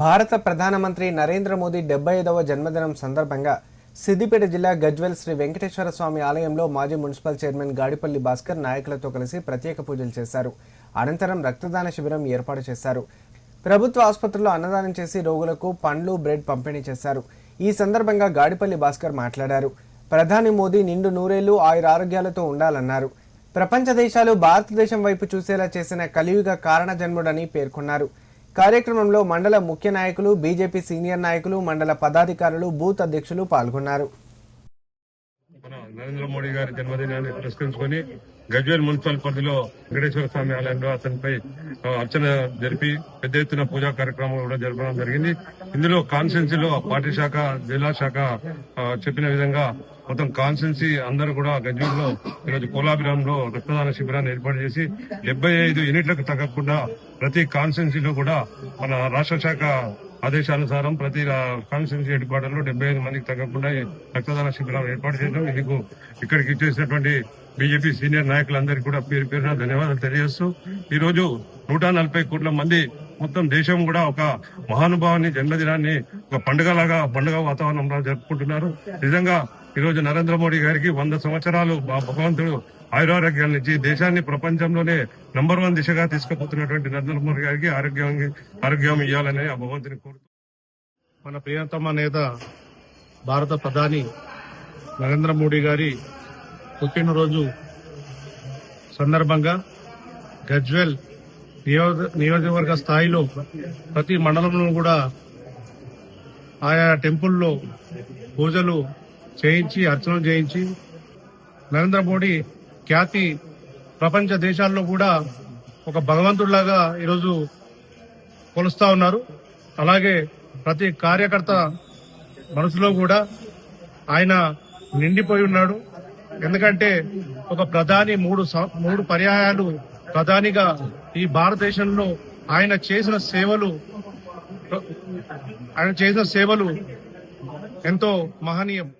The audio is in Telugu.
భారత ప్రధానమంత్రి నరేంద్ర మోదీ డెబ్బై ఐదవ జన్మదినం సందర్భంగా సిద్దిపేట జిల్లా గజ్వెల్ శ్రీ వెంకటేశ్వర స్వామి ఆలయంలో మాజీ మున్సిపల్ చైర్మన్ గాడిపల్లి భాస్కర్ నాయకులతో కలిసి ప్రత్యేక పూజలు చేశారు. అనంతరం రక్తదాన శిబిరం ఏర్పాటు చేశారు. ప్రభుత్వ ఆసుపత్రిలో అన్నదానం చేసి రోగులకు పండ్లు బ్రెడ్ పంపిణీ చేశారు. ఈ సందర్భంగా గాడిపల్లి భాస్కర్ మాట్లాడారు. ప్రధాని మోదీ నిండు నూరేళ్ళు ఆయుర ఆరోగ్యాలతో ఉండాలన్నారు. ప్రపంచ దేశాలు భారతదేశం వైపు చూసేలా చేసిన కలియుగ కారణ జన్ముడని పేర్కొన్నారు. కార్యక్రమంలో మండల ముఖ్య నాయకులు బీజేపీ సీనియర్ నాయకులు మండల పదాధికారులు బూత్ అధ్యక్షులు పాల్గొన్నారు. మన నరేంద్ర మోడీ గారి జన్మదినాన్ని పురస్కరించుకొని గజ్వేల్ మున్సిపల్ పరిధిలో వెంకటేశ్వర స్వామి ఆలయంలో అతనిపై అర్చన జరిపి పెద్ద ఎత్తున పూజా కార్యక్రమం కూడా జరపడం జరిగింది. ఇందులో కాన్స్టెన్సీలో పార్టీ శాఖ జిల్లా శాఖ చెప్పిన విధంగా మొత్తం కాన్స్టెన్సీ అందరూ కూడా గజ్వేల్లో ఈరోజు కోలాభిరాంలో రక్తదాన శిబిరాన్ని ఏర్పాటు చేసి డెబ్బై ఐదు యూనిట్లకు తగ్గకుండా ప్రతి కాన్స్టెన్సీలో కూడా మన రాష్ట్ర శాఖ ఆదేశానుసారం ప్రతి కాన్స్టిట్యూన్సీ హెడ్ క్వార్టర్లో డెబ్బై ఐదు మందికి తగ్గకుండా రక్తదాన శిబిరం ఏర్పాటు చేయడం ఇందుకు ఇక్కడికి ఇచ్చేసినటువంటి బీజేపీ సీనియర్ నాయకులందరికీ కూడా పేరు పేరున ధన్యవాదాలు తెలియజేస్తూ ఈరోజు నూట నలభై కోట్ల మంది మొత్తం దేశం కూడా ఒక మహానుభావాన్ని జన్మదినాన్ని ఒక పండుగలాగా పండుగ వాతావరణంలో జరుపుకుంటున్నారు. నిజంగా ఈరోజు నరేంద్ర మోడీ గారికి వంద సంవత్సరాలు భగవంతుడు ఆయురారోగ్యాల నుంచి దేశాన్ని ప్రపంచంలోనే నంబర్ వన్ దిశగా తీసుకుపోతున్నటువంటి నరేంద్ర మోడీ గారికి ఆరోగ్యం ఆరోగ్యం ఇవ్వాలని ఆ భగవంతుని కోరుతూ మన ప్రియతమ నేత భారత ప్రధాని నరేంద్ర మోడీ గారి పుట్టినరోజు సందర్భంగా గజ్వెల్ నియోజ నియోజకవర్గ స్థాయిలో ప్రతి మండలంలో కూడా ఆయా టెంపుల్లో పూజలు చేయించి అర్చనలు చేయించి నరేంద్ర మోడీ ఖ్యాతి ప్రపంచ దేశాల్లో కూడా ఒక భగవంతుడిలాగా ఈరోజు కొలుస్తా ఉన్నారు. అలాగే ప్రతి కార్యకర్త మనసులో కూడా ఆయన నిండిపోయి ఉన్నాడు. ఎందుకంటే ఒక ప్రధాని మూడు మూడు పర్యాయాలు ప్రధానిగా ఈ భారతదేశంలో ఆయన చేసిన సేవలు ఆయన చేసిన సేవలు ఎంతో మహనీయం.